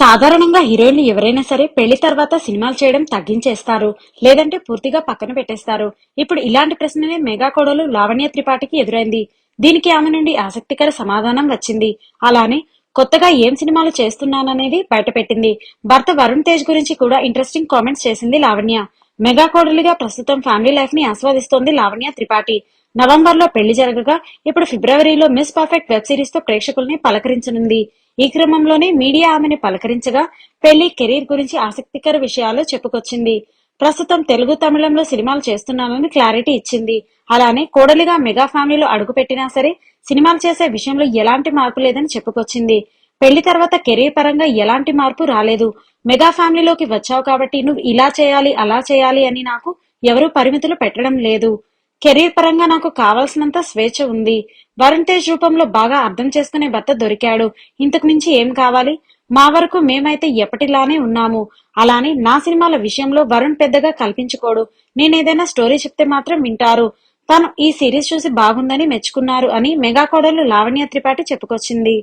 సాధారణంగా హీరోయిన్లు ఎవరైనా సరే పెళ్ళి తర్వాత సినిమాలు చేయడం తగ్గించేస్తారు లేదంటే పూర్తిగా పక్కన పెట్టేస్తారు. ఇప్పుడు ఇలాంటి ప్రశ్ననే మెగా కోడలు లావణ్య త్రిపాఠికి ఎదురైంది. దీనికి ఆమె నుండి ఆసక్తికర సమాధానం వచ్చింది. అలానే కొత్తగా ఏం సినిమాలు చేస్తున్నాననేది బయటపెట్టింది. భర్త వరుణ్ తేజ్ గురించి కూడా ఇంట్రెస్టింగ్ కామెంట్స్ చేసింది లావణ్య. మెగా కోడలిగా ప్రస్తుతం ఫ్యామిలీ లైఫ్ని ఆస్వాదిస్తోంది లావణ్య త్రిపాఠి. నవంబర్లో పెళ్ళి జరగగా ఇప్పుడు ఫిబ్రవరిలో మిస్ పర్ఫెక్ట్ వెబ్ సిరీస్తో ప్రేక్షకుల్ని పలకరించనుంది. ఈ క్రమంలోనే మీడియా ఆమెను పలకరించగా పెళ్ళి కెరీర్ గురించి ఆసక్తికర విషయాలు చెప్పుకొచ్చింది. ప్రస్తుతం తెలుగు తమిళంలో సినిమాలు చేస్తున్నానని క్లారిటీ ఇచ్చింది. అలానే కోడలిగా మెగా ఫ్యామిలీలో అడుగుపెట్టినా సరే సినిమాలు చేసే విషయంలో ఎలాంటి మార్పు లేదని చెప్పుకొచ్చింది. పెళ్ళి తర్వాత కెరీర్ పరంగా ఎలాంటి మార్పు రాలేదు. మెగా ఫ్యామిలీలోకి వచ్చావు కాబట్టి నువ్వు ఇలా చేయాలి అలా చేయాలి అని నాకు ఎవరూ పరిమితులు పెట్టడం లేదు. కెరీర్ పరంగా నాకు కావాల్సినంత స్వేచ్ఛ ఉంది. వరుణ్ తేజ్ రూపంలో బాగా అర్థం చేసుకునే భర్త దొరికాడు. ఇంతకు మించి ఏం కావాలి? మా వరకు మేమైతే ఎప్పటిలానే ఉన్నాము. అలానే నా సినిమాల విషయంలో వరుణ్ పెద్దగా కల్పించుకోడు. నేనేదైనా స్టోరీ చెప్తే మాత్రం వింటారు. తను ఈ సిరీస్ చూసి బాగుందని మెచ్చుకున్నారు అని మెగా కోడలు లావణ్య త్రిపాఠి చెప్పుకొచ్చింది.